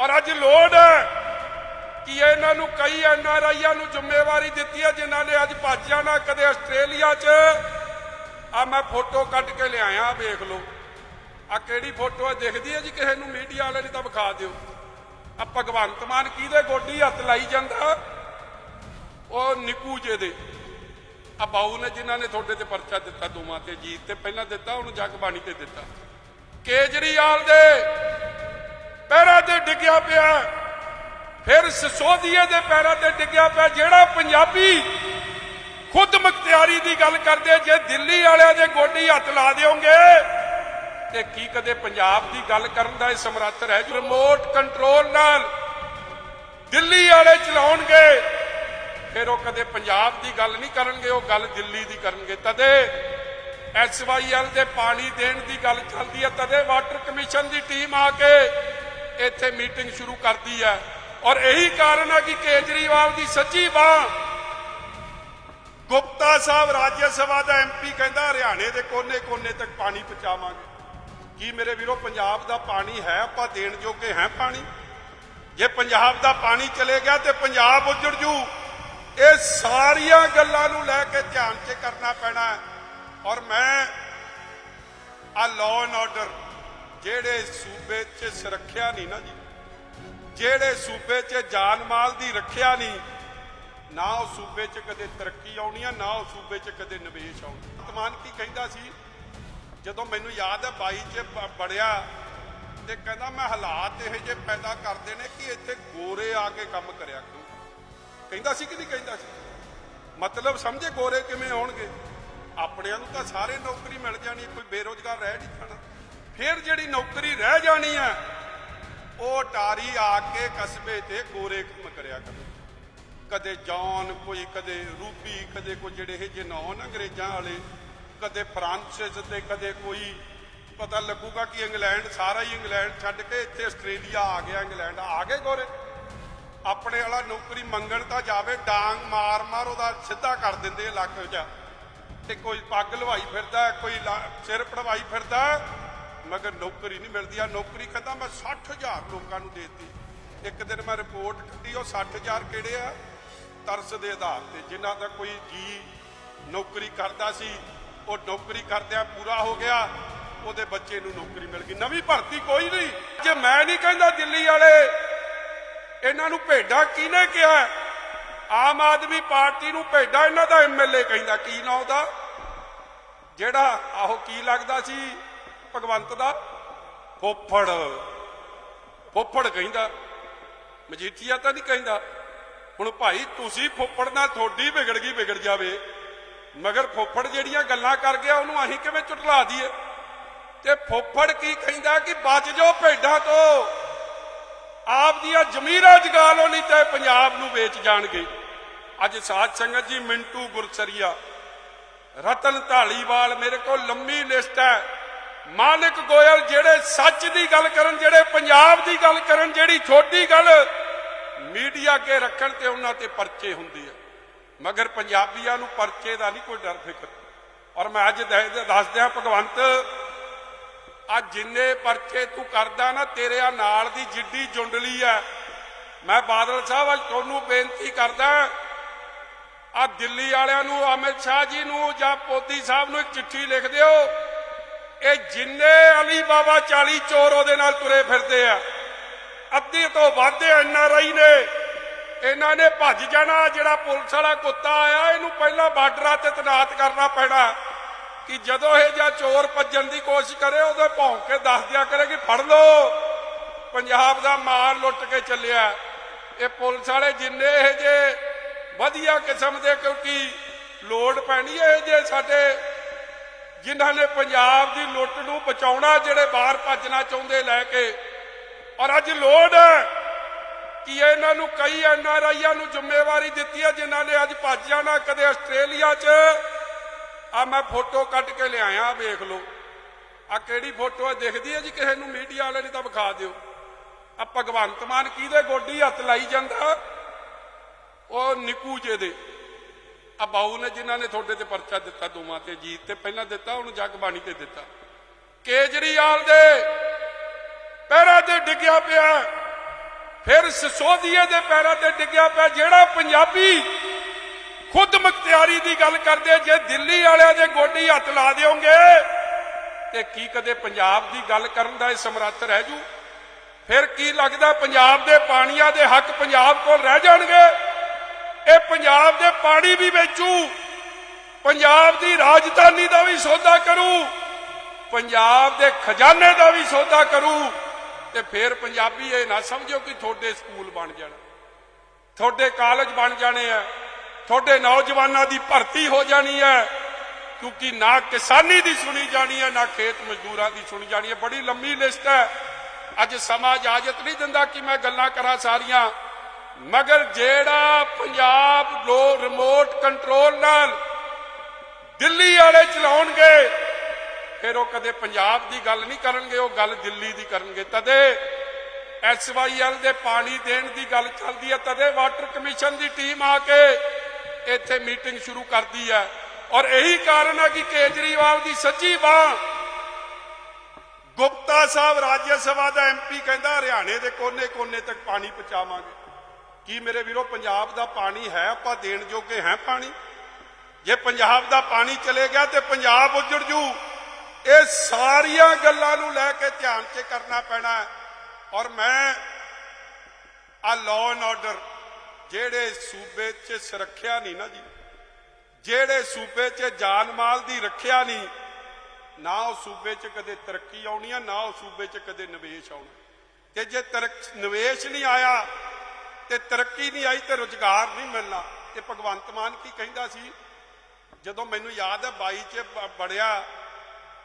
ਔਰ ਅੱਜ ਲੋੜ ਹੈ ਕਿ ਇਹਨਾਂ ਨੂੰ ਕਈ ਐਨਆਰਆਈਆਂ ਨੂੰ ਜ਼ਿੰਮੇਵਾਰੀ ਦਿੱਤੀ ਹੈ, ਜਿਨ੍ਹਾਂ ਨੇ ਅੱਜ ਭੱਜ ਜਾਣਾ ਕਦੇ ਆਸਟ੍ਰੇਲੀਆ 'ਚ। ਆ ਮੈਂ ਫੋਟੋ ਕੱਢ ਕੇ ਲਿਆਇਆ ਵੇਖ ਲਓ। ਆ ਕਿਹੜੀ ਫੋਟੋ ਹੈ? ਦਿਖਦੀ ਹੈ ਜੀ ਕਿਸੇ ਨੂੰ, ਮੀਡੀਆ ਵਾਲੇ ਨੇ ਤਾਂ ਵਿਖਾ ਦਿਓ। ਆ ਭਗਵੰਤ ਮਾਨ ਕਿਹਦੇ ਗੋਡੀ ਹੱਥ ਲਾਈ ਜਾਂਦਾ? ਉਹ ਨਿਕੂ ਜੇ ਦੇ। ਆ ਬਾਊ ਨੇ ਜਿਨ੍ਹਾਂ ਨੇ ਤੁਹਾਡੇ ਤੇ ਪਰਚਾ ਦਿੱਤਾ, ਦੋਵਾਂ ਤੇ, ਜੀਤ ਤੇ। ਪਹਿਲਾਂ ਦਿੱਤਾ ਉਹਨੂੰ ਜਗਬਾਣੀ ਤੇ ਦਿੱਤਾ। ਕੇਜਰੀਵਾਲ ਦੇ ਪੈਰਾਂ ਤੇ ਡਿੱਗਿਆ ਪਿਆ। ਫਿਰ ਸਸੋਦੀਏ ਦੇ ਪੈਰਾਂ ਤੇ ਡਿੱਗਿਆ ਪਿਆ, ਜਿਹੜਾ ਪੰਜਾਬੀ ਖੁਦ ਮੁਖਤਿਆਰੀ ਦੀ ਗੱਲ ਕਰਦੇ, ਜੇ ਦਿੱਲੀ ਵਾਲਿਆਂ ਦੇ ਗੋਡੀ ਹੱਥ ਲਾ ਦਿਓਗੇ, ਤੇ ਕੀ ਕਦੇ ਪੰਜਾਬ ਦੀ ਗੱਲ ਕਰਨ ਦਾ ਇਹ ਸਮਰੱਥ ਰਹਿ ਜੂ? ਰਿਮੋਟ ਕੰਟਰੋਲ ਨਾਲ ਦਿੱਲੀ ਵਾਲੇ ਚਲਾਉਣਗੇ, ਫਿਰ ਉਹ ਕਦੇ ਪੰਜਾਬ ਦੀ ਗੱਲ ਨਹੀਂ ਕਰਨਗੇ, ਉਹ ਗੱਲ ਦਿੱਲੀ ਦੀ ਕਰਨਗੇ। ਤਦੇ ਐਸਵਾਈਐਲ ਦੇ ਪਾਣੀ ਦੇਣ ਦੀ ਗੱਲ ਚੱਲਦੀ ਹੈ, ਤਦੇ ਵਾਟਰ ਕਮਿਸ਼ਨ ਦੀ ਟੀਮ ਆ ਕੇ ਇੱਥੇ ਮੀਟਿੰਗ ਸ਼ੁਰੂ ਕਰਦੀ ਹੈ ਔਰ ਇਹੀ ਕਾਰਨ ਹੈ ਕਿ ਕੇਜਰੀਵਾਲ ਦੀ ਸੱਚੀ ਬਾਹ ਗੁਪਤਾ ਸਾਹਿਬ ਰਾਜ ਸਭਾ ਦਾ ਐਮਪੀ ਕਹਿੰਦਾ, ਹਰਿਆਣੇ ਦੇ ਕੋਨੇ-ਕੋਨੇ ਤੱਕ ਪਾਣੀ ਪਹੁੰਚਾਵਾਂਗੇ। ਕੀ ਮੇਰੇ ਵੀਰੋ, ਪੰਜਾਬ ਦਾ ਪਾਣੀ ਹੈ? ਆਪਾਂ ਦੇਣ ਜੋਗੇ ਹੈ ਪਾਣੀ? ਜੇ ਪੰਜਾਬ ਦਾ ਪਾਣੀ ਚਲੇ ਗਿਆ ਤੇ ਪੰਜਾਬ ਉੱਜੜ ਜੂ। ਇਹ ਸਾਰੀਆਂ ਗੱਲਾਂ ਨੂੰ ਲੈ ਕੇ ਧਿਆਨ 'ਚ ਕਰਨਾ ਪੈਣਾ ਔਰ ਮੈਂ, ਆ ਲਾਅ ਐਂਡ ਆਰਡਰ ਜਿਹੜੇ ਸੂਬੇ 'ਚ ਸੁਰੱਖਿਆ ਨਹੀਂ ਨਾ ਜੀ, ਜਿਹੜੇ ਸੂਬੇ 'ਚ ਜਾਨ ਮਾਲ ਦੀ ਰੱਖਿਆ ਨਹੀਂ, ਨਾ ਉਹ ਸੂਬੇ 'ਚ ਕਦੇ ਤਰੱਕੀ ਆਉਣੀ ਆ, ਨਾ ਉਹ ਸੂਬੇ 'ਚ ਕਦੇ ਨਿਵੇਸ਼ ਆਉਣੀ। ਵਰਤਮਾਨ ਕੀ ਕਹਿੰਦਾ ਸੀ? ਜਦੋਂ ਮੈਨੂੰ ਯਾਦ ਹੈ 22 'ਚ ਬ- ਬੜਿਆ ਤੇ ਕਹਿੰਦਾ ਮੈਂ ਹਾਲਾਤ ਇਹੋ ਜਿਹੇ ਪੈਦਾ ਕਰਦੇ ਨੇ ਕਿ ਇੱਥੇ ਗੋਰੇ ਆ ਕੇ ਕੰਮ ਕਰਿਆ ਕਰੂ। ਕਹਿੰਦਾ ਸੀ ਕਿ ਨਹੀਂ ਕਹਿੰਦਾ ਸੀ? ਮਤਲਬ ਸਮਝੇ ਗੋਰੇ ਕਿਵੇਂ ਆਉਣਗੇ ਆਪਣਿਆਂ ਨੂੰ ਤਾਂ ਸਾਰੇ ਨੌਕਰੀ ਮਿਲ ਜਾਣੀ, ਕੋਈ ਬੇਰੋਜ਼ਗਾਰ ਰਹਿ ਨਹੀਂ ਜਾਣਾ। ਫਿਰ ਜਿਹੜੀ ਨੌਕਰੀ ਰਹਿ ਜਾਣੀ ਆ ਉਹ ਟਾਰੀ ਆ ਕੇ ਕਸਬੇ ਤੇ ਗੋਰੇ ਕੰਮ ਕਰਿਆ ਕਰੂ। ਕਦੇ ਜੌਨ, ਕੋਈ ਕਦੇ ਰੂਬੀ, ਕਦੇ ਕੋਈ ਜਿਹੜੇ ਇਹ ਜਿਹੇ ਅੰਗਰੇਜ਼ਾਂ ਵਾਲੇ, ਕਦੇ ਫਰਾਂਸਿਸ ਤੇ ਕਦੇ ਕੋਈ ਪਤਾ ਲੱਗੂਗਾ ਕਿ ਇੰਗਲੈਂਡ, ਸਾਰਾ ਹੀ ਇੰਗਲੈਂਡ ਛੱਡ ਕੇ ਇੱਥੇ ਆਸਟ੍ਰੇਲੀਆ ਆ ਗਿਆ, ਇੰਗਲੈਂਡ ਆ ਗਏ ਗੋਰੇ। ਆਪਣੇ ਵਾਲਾ ਨੌਕਰੀ ਮੰਗਣ ਤਾਂ ਜਾਵੇ, ਡਾਂਗ ਮਾਰ ਮਾਰ ਉਹਦਾ ਸਿੱਧਾ ਕਰ ਦਿੰਦੇ ਇਲਾਕੇ 'ਚ ਤੇ ਕੋਈ ਪੱਗ ਲਵਾਈ ਫਿਰਦਾ, ਕੋਈ ਲਾ- ਸਿਰ ਪੜਵਾਈ ਫਿਰਦਾ ਮਗਰ ਨੌਕਰੀ ਨਹੀਂ ਮਿਲਦੀ ਆ ਨੌਕਰੀ ਕਹਿੰਦਾ ਮੈਂ 60000 ਲੋਕਾਂ ਨੂੰ ਦੇਤੀ। ਇੱਕ ਦਿਨ ਮੈਂ ਰਿਪੋਰਟ ਕੱਢੀ, ਉਹ 60000 ਕਿਹੜੇ ਆ? ਤਰਸ ਦੇ ਆਧਾਰ ਤੇ, ਜਿਨ੍ਹਾਂ ਦਾ ਕੋਈ ਜੀ ਨੌਕਰੀ ਕਰਦਾ ਸੀ, ਉਹ ਨੌਕਰੀ ਕਰਦਿਆਂ ਪੂਰਾ ਹੋ ਗਿਆ, ਉਹਦੇ ਬੱਚੇ ਨੂੰ ਨੌਕਰੀ ਮਿਲ ਗਈ। ਨਵੀਂ ਭਰਤੀ ਕੋਈ ਨਹੀਂ। ਜੇ ਮੈਂ ਨਹੀਂ ਕਹਿੰਦਾ ਦਿੱਲੀ ਵਾਲੇ, ਇਹਨਾਂ ਨੂੰ ਭੇਡਾਂ ਕਿਹਨੇ ਕਿਹਾ? ਆਮ ਆਦਮੀ ਪਾਰਟੀ ਨੂੰ ਭੇਡਾਂ ਇਹਨਾਂ ਦਾ ਐਮਐਲਏ ਕਹਿੰਦਾ, ਕੀ ਨਾਂ ਉਹਦਾ? ਜਿਹੜਾ ਆਹੋ ਕੀ ਲੱਗਦਾ ਸੀ? ਭਗਵੰਤ ਦਾ ਫੋਫੜ। ਫੋਫੜ ਕਹਿੰਦਾ, ਮਜੀਠੀਆ ਤਾਂ ਨਹੀਂ ਕਹਿੰਦਾ, ਹੁਣ ਭਾਈ ਤੁਸੀਂ ਫੋਫੜ ਨਾਲ ਥੋੜੀ ਵਿਗੜ ਗਈ ਵਿਗੜ ਜਾਵੇ। ਮਗਰ ਫੋਫੜ ਜਿਹੜੀਆਂ ਗੱਲਾਂ ਕਰ ਗਿਆ, ਉਹਨੂੰ ਅਸੀਂ ਕਿਵੇਂ ਚੁਟਲਾ ਦਈਏ? ਤੇ ਫੋਫੜ ਕੀ ਕਹਿੰਦਾ ਕਿ ਬਚ ਜਾਓ ਭੇਡਾਂ ਤੋਂ। ਆਪ ਦੀਆਂ ਜ਼ਮੀਰਾਂ ਜਗਾ ਲਓ, ਨਹੀਂ ਤੇ ਪੰਜਾਬ ਨੂੰ ਵੇਚ ਜਾਣਗੇ। ਅੱਜ ਸਾਧ ਸੰਗਤ ਜੀ, ਮਿੰਟੂ ਗੁਰਸਰੀਆ, ਰਤਨ ਢਾਲੀਵਾਲ ਮੇਰੇ ਕੋਲ ਲੰਮੀ ਲਿਸਟ ਹੈ। ਮਾਨਕ ਗੋਇਲ ਜਿਹੜੇ ਸੱਚ ਦੀ ਗੱਲ ਕਰਨ, ਜਿਹੜੇ ਪੰਜਾਬ ਦੀ ਗੱਲ ਕਰਨ, ਜਿਹੜੀ ਛੋਟੀ ਗੱਲ ਮੀਡੀਆ ਅੱਗੇ ਰੱਖਣ ਤੇ ਉਹਨਾਂ ਤੇ ਪਰਚੇ ਹੁੰਦੇ ਆ। ਮਗਰ ਪੰਜਾਬੀਆਂ ਨੂੰ ਪਰਚੇ ਦਾ ਨਹੀਂ ਕੋਈ ਡਰ ਫਿਕਰ। ਔਰ ਮੈਂ ਅੱਜ ਦੱਸ- ਦੱਸ ਦਿਆਂ ਭਗਵੰਤ ਆ ਜਿੰਨੇ ਪਰਚੇ ਤੂੰ ਕਰਦਾ ਨਾ, ਤੇਰੇ ਆ ਨਾਲ ਦੀ ਜਿੱਡੀ ਜੁੰਡਲੀ ਆ। ਮੈਂ ਬਾਦਲ ਸਾਹਿਬ, ਅੱਜ ਤੁਹਾਨੂੰ ਬੇਨਤੀ ਕਰਦਾ ਆ ਦਿੱਲੀ ਵਾਲਿਆਂ ਨੂੰ, ਅਮਿਤ ਸ਼ਾਹ ਜੀ ਨੂੰ ਜਾਂ ਪੋਦੀ ਸਾਹਿਬ ਨੂੰ ਇੱਕ ਚਿੱਠੀ ਲਿਖ ਦਿਓ। ਇਹ ਜਿੰਨੇ ਅਲੀ ਬਾਬਾ 40 ਚੋਰ ਉਹਦੇ ਨਾਲ ਤੁਰੇ ਫਿਰਦੇ ਆ, ਅੱਧੇ ਤੋਂ ਵੱਧ ਐਨਆਰਆਈ ਨੇ। ਇਹਨਾਂ ਨੇ ਭੱਜ ਜਾਣਾ, ਜਿਹੜਾ ਪੁਲਿਸ ਵਾਲਾ ਕੁੱਤਾ ਆਇਆ, ਇਹਨੂੰ ਪਹਿਲਾਂ ਬਾਰਡਰਾਂ ਤੇ ਤਨਾਤ ਕਰਨਾ ਪੈਣਾ ਕਿ ਜਦੋਂ ਇਹ ਜਾਂ ਚੋਰ ਭੱਜਣ ਦੀ ਕੋਸ਼ਿਸ਼ ਕਰੇ, ਉਹਦੇ ਭੌਂਕ ਕੇ ਦੱਸ ਦਿਆ ਕਰੇ ਕਿ ਫੜ ਲਓ। ਪੰਜਾਬ ਦਾ ਮਾਲ ਲੁੱਟ ਕੇ ਚੱਲਿਆ। ਇਹ ਪੁਲਿਸ ਵਾਲੇ ਜਿੰਨੇ ਇਹ ਜੇ ਵਧੀਆ ਕਿਸਮ ਦੇ, ਕਿਉਂਕਿ ਲੋੜ ਪੈਣੀ ਹੈ ਇਹ ਜੇ ਸਾਡੇ ਜਿਨ੍ਹਾਂ ਨੇ ਪੰਜਾਬ ਦੀ ਲੁੱਟ ਨੂੰ ਬਚਾਉਣਾ ਜਿਹੜੇ ਬਾਹਰ ਭੱਜਣਾ ਚਾਹੁੰਦੇ ਲੈ ਕੇ। ਔਰ ਅੱਜ ਲੋੜ ਹੈ ਕਿ ਇਹਨਾਂ ਨੂੰ ਕਈ ਐਨਆਰਆਈਆਂ ਨੂੰ ਜ਼ਿੰਮੇਵਾਰੀ ਦਿੱਤੀ ਹੈ, ਜਿਨ੍ਹਾਂ ਨੇ ਅੱਜ ਭੱਜ ਜਾਣਾ ਕਦੇ ਆਸਟ੍ਰੇਲੀਆ 'ਚ। ਆ ਮੈਂ ਫੋਟੋ ਕੱਢ ਕੇ ਲਿਆਇਆ ਵੇਖ ਲਓ। ਆ ਕਿਹੜੀ ਫੋਟੋ ਹੈ? ਦਿਖਦੀ ਹੈ ਜੀ ਕਿਸੇ ਨੂੰ? ਮੀਡੀਆ ਵਾਲੇ ਨੇ ਤਾਂ ਵਿਖਾ ਦਿਓ। ਆ ਭਗਵੰਤ ਮਾਨ ਕਿਹਦੇ ਗੋਡੀ ਹੱਥ ਲਾਈ ਜਾਂਦਾ? ਉਹ ਨਿਕੂ ਜੇ ਦੇ। ਆ ਬਾਊ ਨੇ ਜਿਨ੍ਹਾਂ ਨੇ ਤੁਹਾਡੇ ਤੇ ਪਰਚਾ ਦਿੱਤਾ ਦੋਵਾਂ ਤੇ, ਜੀਤ ਤੇ ਪਹਿਲਾਂ ਦਿੱਤਾ, ਉਹਨੂੰ ਜਗਬਾਣੀ ਤੇ ਦਿੱਤਾ। ਕੇਜਰੀਵਾਲ ਦੇ ਪੈਰਾਂ ਤੇ ਡਿੱਗਿਆ ਪਿਆ ਫਿਰ ਸਸੋਦੀਏ ਦੇ ਪੈਰਾਂ ਤੇ ਡਿੱਗਿਆ ਪਿਆ, ਜਿਹੜਾ ਪੰਜਾਬੀ ਖੁਦ ਮੁਖਤਿਆਰੀ ਦੀ ਗੱਲ ਕਰਦੇ, ਜੇ ਦਿੱਲੀ ਵਾਲਿਆਂ ਦੇ ਗੋਡੀ ਹੱਥ ਲਾ ਦਿਓਗੇ, ਤੇ ਕੀ ਕਦੇ ਪੰਜਾਬ ਦੀ ਗੱਲ ਕਰਨ ਦਾ ਇਹ ਸਮਰੱਥ ਰਹਿ ਜੂ? ਫਿਰ ਕੀ ਲੱਗਦਾ, ਪੰਜਾਬ ਦੇ ਪਾਣੀਆਂ ਦੇ ਹੱਕ ਪੰਜਾਬ ਕੋਲ ਰਹਿ ਜਾਣਗੇ? ਇਹ ਪੰਜਾਬ ਦੇ ਪਾਣੀ ਵੀ ਵੇਚੂ। ਪੰਜਾਬ ਦੀ ਰਾਜਧਾਨੀ ਦਾ ਵੀ ਸੌਦਾ ਕਰੂ। ਪੰਜਾਬ ਦੇ ਖਜ਼ਾਨੇ ਦਾ ਵੀ ਸੌਦਾ ਕਰੂ। ਤੇ ਫਿਰ ਪੰਜਾਬੀ ਇਹ ਨਾ ਸਮਝੋ ਕਿ ਤੁਹਾਡੇ ਸਕੂਲ ਬਣ ਜਾਣ। ਤੁਹਾਡੇ ਕਾਲਜ ਬਣ ਜਾਣੇ ਆ। ਤੁਹਾਡੇ ਨੌਜਵਾਨਾਂ ਦੀ ਭਰਤੀ ਹੋ ਜਾਣੀ ਹੈ ਕਿਉਂਕਿ ਨਾ ਕਿਸਾਨੀ ਦੀ ਸੁਣੀ ਜਾਣੀ ਹੈ ਨਾ ਖੇਤ ਮਜ਼ਦੂਰਾਂ ਦੀ ਸੁਣੀ ਜਾਣੀ ਹੈ ਬੜੀ ਲੰਮੀ ਲਿਸਟ ਹੈ। ਅੱਜ ਸਮਾਂ ਇਜਾਜ਼ਤ ਨਹੀਂ ਦਿੰਦਾ ਕਿ ਮੈਂ ਗੱਲਾਂ ਕਰਾਂ ਸਾਰੀਆਂ। ਮਗਰ ਜਿਹੜਾ ਪੰਜਾਬ ਲੋ ਰਿਮੋਟ ਕੰਟਰੋਲ ਨਾਲ ਦਿੱਲੀ ਵਾਲੇ ਚਲਾਉਣਗੇ, ਫਿਰ ਉਹ ਕਦੇ ਪੰਜਾਬ ਦੀ ਗੱਲ ਨਹੀਂ ਕਰਨਗੇ, ਉਹ ਗੱਲ ਦਿੱਲੀ ਦੀ ਕਰਨਗੇ। ਤਦੇ ਐਸਵਾਈਐਲ ਦੇ ਪਾਣੀ ਦੇਣ ਦੀ ਗੱਲ ਚੱਲਦੀ ਹੈ, ਤਦੇ ਵਾਟਰ ਕਮਿਸ਼ਨ ਦੀ ਟੀਮ ਆ ਕੇ ਇੱਥੇ ਮੀਟਿੰਗ ਸ਼ੁਰੂ ਕਰਦੀ ਹੈ। ਔਰ ਇਹੀ ਕਾਰਨ ਹੈ ਕਿ ਕੇਜਰੀਵਾਲ ਦੀ ਸੱਜੀ ਬਾਹ ਗੁਪਤਾ ਸਾਹਿਬ ਰਾਜ ਸਭਾ ਦਾ ਐਮਪੀ ਕਹਿੰਦਾ, ਹਰਿਆਣੇ ਦੇ ਕੋਨੇ-ਕੋਨੇ ਤੱਕ ਪਾਣੀ ਪਹੁੰਚਾਵਾਂਗੇ। ਕੀ ਮੇਰੇ ਵੀਰੋ ਪੰਜਾਬ ਦਾ ਪਾਣੀ ਹੈ? ਆਪਾਂ ਦੇਣ ਜੋਗੇ ਹੈ ਪਾਣੀ? ਜੇ ਪੰਜਾਬ ਦਾ ਪਾਣੀ ਚਲੇ ਗਿਆ ਤੇ ਪੰਜਾਬ ਉੱਜੜ ਜੂ। ਇਹ ਸਾਰੀਆਂ ਗੱਲਾਂ ਨੂੰ ਲੈ ਕੇ ਧਿਆਨ 'ਚ ਕਰਨਾ ਪੈਣਾ ਔਰ ਮੈਂ ਆ ਲਾਅ ਐਂਡ ਆਰਡਰ ਜਿਹੜੇ ਸੂਬੇ 'ਚ ਸੁਰੱਖਿਆ ਨਹੀਂ ਨਾ ਜੀ, ਜਿਹੜੇ ਸੂਬੇ 'ਚ ਜਾਨ ਮਾਲ ਦੀ ਰੱਖਿਆ ਨਹੀਂ, ਨਾ ਉਹ ਸੂਬੇ 'ਚ ਕਦੇ ਤਰੱਕੀ ਆਉਣੀ ਆ, ਨਾ ਉਹ ਸੂਬੇ 'ਚ ਕਦੇ ਨਿਵੇਸ਼ ਆਉਣਾ। ਤੇ ਜੇ ਤਰਕ, ਨਿਵੇਸ਼ ਨਹੀਂ ਆਇਆ ਤੇ ਤਰੱਕੀ ਨਹੀਂ ਆਈ ਤੇ ਰੁਜ਼ਗਾਰ ਨਹੀਂ ਮਿਲਣਾ। ਇਹ ਭਗਵੰਤ ਮਾਨ ਕੀ ਕਹਿੰਦਾ ਸੀ? ਜਦੋਂ ਮੈਨੂੰ ਯਾਦ ਹੈ 22 ਚ ਬ- ਬੜਿਆ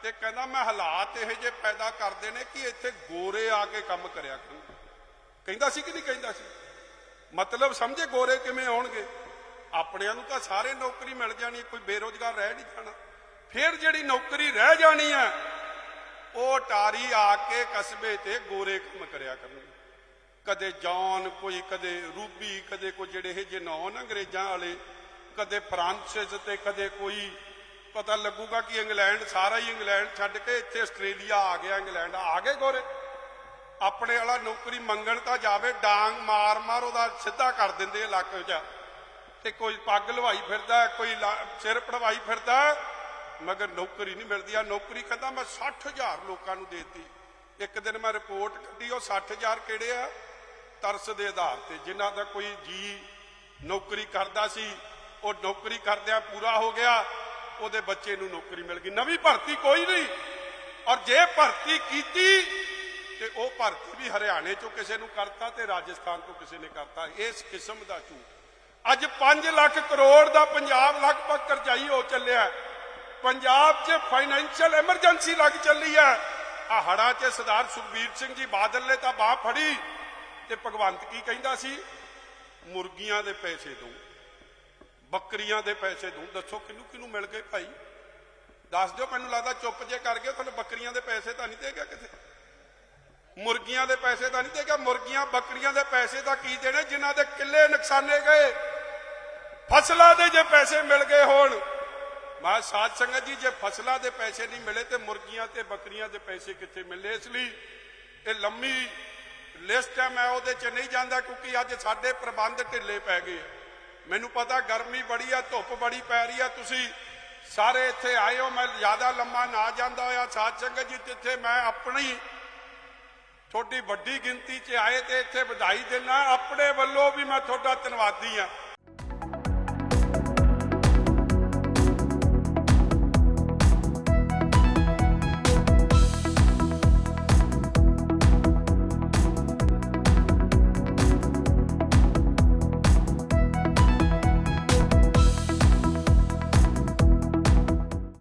ਤੇ ਕਹਿੰਦਾ, ਮੈਂ ਹਾਲਾਤ ਇਹੋ ਜਿਹੇ ਪੈਦਾ ਕਰਦੇ ਨੇ ਕਿ ਇੱਥੇ ਗੋਰੇ ਆ ਕੇ ਕੰਮ ਕਰਿਆ ਕਰਨ ਕਹਿੰਦਾ ਸੀ ਕਿ ਨਹੀਂ ਕਹਿੰਦਾ ਸੀ? ਮਤਲਬ ਸਮਝੇ ਗੋਰੇ ਕਿਵੇਂ ਆਉਣਗੇ ਆਪਣਿਆਂ ਨੂੰ ਤਾਂ ਸਾਰੇ ਨੌਕਰੀ ਮਿਲ ਜਾਣੀ ਕੋਈ ਬੇਰੋਜ਼ਗਾਰ ਰਹਿ ਨਹੀਂ ਜਾਣਾ। ਫਿਰ ਜਿਹੜੀ ਨੌਕਰੀ ਰਹਿ ਜਾਣੀ ਹੈ, ਉਹ ਟਾਰੀ ਆ ਕੇ ਕਸਬੇ ਤੇ ਗੋਰੇ ਕੰਮ ਕਰਿਆ ਕਰਨਗੇ। ਕਦੇ ਜੌਨ ਕੋਈ, ਕਦੇ ਰੂਬੀ, ਕਦੇ ਕੋਈ ਜਿਹੜੇ ਇਹ ਜੇ ਨਾਂ ਅੰਗਰੇਜ਼ਾਂ ਵਾਲੇ, ਕਦੇ ਫਰਾਂਸਿਸ ਤੇ ਕਦੇ ਕੋਈ, ਪਤਾ ਲੱਗੂਗਾ ਕਿ ਇੰਗਲੈਂਡ, ਸਾਰਾ ਹੀ ਇੰਗਲੈਂਡ ਛੱਡ ਕੇ ਇੱਥੇ ਆਸਟ੍ਰੇਲੀਆ ਆ ਗਿਆ, ਇੰਗਲੈਂਡ ਆ ਗਏ ਗੋਰੇ। ਆਪਣੇ ਵਾਲਾ ਨੌਕਰੀ ਮੰਗਣ ਤਾਂ ਜਾਵੇ, ਡਾਂਗ ਮਾਰ ਮਾਰ ਉਹਦਾ ਸਿੱਧਾ ਕਰ ਦਿੰਦੇ ਇਲਾਕੇ 'ਚ ਤੇ ਕੋਈ ਪੱਗ ਲਵਾਈ ਫਿਰਦਾ, ਕੋਈ ਸਿਰ ਪੜਵਾਈ ਫਿਰਦਾ, ਮਗਰ ਨੌਕਰੀ ਨਹੀਂ ਮਿਲਦੀ। ਆ ਨੌਕਰੀ ਕਹਿੰਦਾ ਮੈਂ 60000 ਲੋਕਾਂ ਨੂੰ ਦੇਤੀ। ਇੱਕ ਦਿਨ ਮੈਂ ਰਿਪੋਰਟ ਕੱਢੀ, ਉਹ 60000 ਕਿਹੜੇ ਆ? ਤਰਸ ਦੇ ਆਧਾਰ ਤੇ ਜਿਨ੍ਹਾਂ ਦਾ ਕੋਈ ਜੀ ਨੌਕਰੀ ਕਰਦਾ ਸੀ, ਉਹ ਨੌਕਰੀ ਕਰਦਿਆਂ ਪੂਰਾ ਹੋ ਗਿਆ, ਉਹਦੇ ਬੱਚੇ ਨੂੰ ਨੌਕਰੀ ਮਿਲ ਗਈ। ਨਵੀਂ ਭਰਤੀ ਕੋਈ ਨਹੀਂ। ਔਰ ਜੇ ਭਰਤੀ ਕੀਤੀ, ਤੇ ਉਹ ਭਰਤੀ ਵੀ ਹਰਿਆਣੇ ਚੋਂ ਕਿਸੇ ਨੂੰ ਕਰਤਾ ਤੇ ਰਾਜਸਥਾਨ ਤੋਂ ਕਿਸੇ ਨੇ ਕਰਤਾ। ਇਸ ਕਿਸਮ ਦਾ ਝੂਠ। ਅੱਜ 5 ਲੱਖ ਕਰੋੜ ਦਾ ਪੰਜਾਬ ਲਗਭਗ ਕਰਜ਼ਾਈ ਹੋ ਚੱਲਿਆ ਪੰਜਾਬ 'ਚ ਫਾਈਨੈਂਸ਼ੀਅਲ ਐਮਰਜੈਂਸੀ ਲੱਗ ਚੱਲੀ ਹੈ। ਆ ਹੜਾਂ 'ਚ ਸਰਦਾਰ ਸੁਖਬੀਰ ਸਿੰਘ ਜੀ ਬਾਦਲ ਨੇ ਤਾਂ ਬਾਹ ਫੜੀ। ਤੇ ਭਗਵੰਤ ਕੀ ਕਹਿੰਦਾ ਸੀ? ਮੁਰਗੀਆਂ ਦੇ ਪੈਸੇ ਦਊ, ਬੱਕਰੀਆਂ ਦੇ ਪੈਸੇ ਦਊ। ਦੱਸੋ ਕਿਹਨੂੰ ਕਿਹਨੂੰ ਮਿਲ ਗਏ ਭਾਈ? ਦੱਸ ਦਿਓ, ਮੈਨੂੰ ਲੱਗਦਾ ਚੁੱਪ ਜੇ ਕਰ ਗਏ, ਤੁਹਾਨੂੰ ਬੱਕਰੀਆਂ ਦੇ ਪੈਸੇ ਤਾਂ ਨਹੀਂ ਦੇ ਗਿਆ ਕਿਤੇ? ਮੁਰਗੀਆਂ ਦੇ ਪੈਸੇ ਤਾਂ ਨਹੀਂ ਦੇ ਮੁਰਗੀਆਂ, ਬੱਕਰੀਆਂ ਦੇ ਪੈਸੇ ਤਾਂ ਕੀ ਦੇਣੇ? ਜਿਨ੍ਹਾਂ ਦੇ ਕਿੱਲੇ ਨੁਕਸਾਨੇ ਗਏ। ਫਸਲਾਂ ਦੇ ਜੇ ਪੈਸੇ ਮਿਲ ਗਏ ਹੋਣ। ਮੈਂ ਸਾਧ ਸੰਗਤ ਜੀ, ਜੇ ਫਸਲਾਂ ਦੇ ਪੈਸੇ ਨਹੀਂ ਮਿਲੇ ਤੇ ਮੁਰਗੀਆਂ ਤੇ ਬੱਕਰੀਆਂ ਦੇ ਪੈਸੇ ਕਿੱਥੇ ਮਿਲੇ? ਇਸ ਲਈ ਇਹ ਲੰਮੀ ਲਿਸਟ ਹੈ, ਮੈਂ ਉਹਦੇ ਚ ਨਹੀਂ ਜਾਂਦਾ ਕਿਉਂਕਿ ਅੱਜ ਸਾਡੇ ਪ੍ਰਬੰਧ ਢਿੱਲੇ ਪੈ ਗਏ ਆ। ਮੈਨੂੰ ਪਤਾ ਗਰਮੀ ਬੜੀ ਆ, ਧੁੱਪ ਬੜੀ ਪੈ ਰਹੀ ਆ, ਤੁਸੀਂ ਸਾਰੇ ਇੱਥੇ ਆਏ ਹੋ, ਮੈਂ ਜ਼ਿਆਦਾ ਲੰਮਾ ਨਾ ਜਾਂਦਾ ਹੋਇਆ ਸਾਧ ਸੰਗਤ ਜੀ, ਜਿੱਥੇ ਮੈਂ ਆਪਣੀ ਤੁਹਾਡੀ ਵੱਡੀ ਗਿਣਤੀ 'ਚ ਆਏ ਤੇ ਇੱਥੇ ਵਧਾਈ ਦੇਣਾ ਆਪਣੇ ਵੱਲੋਂ ਵੀ ਮੈਂ ਤੁਹਾਡਾ ਧੰਨਵਾਦੀ ਆ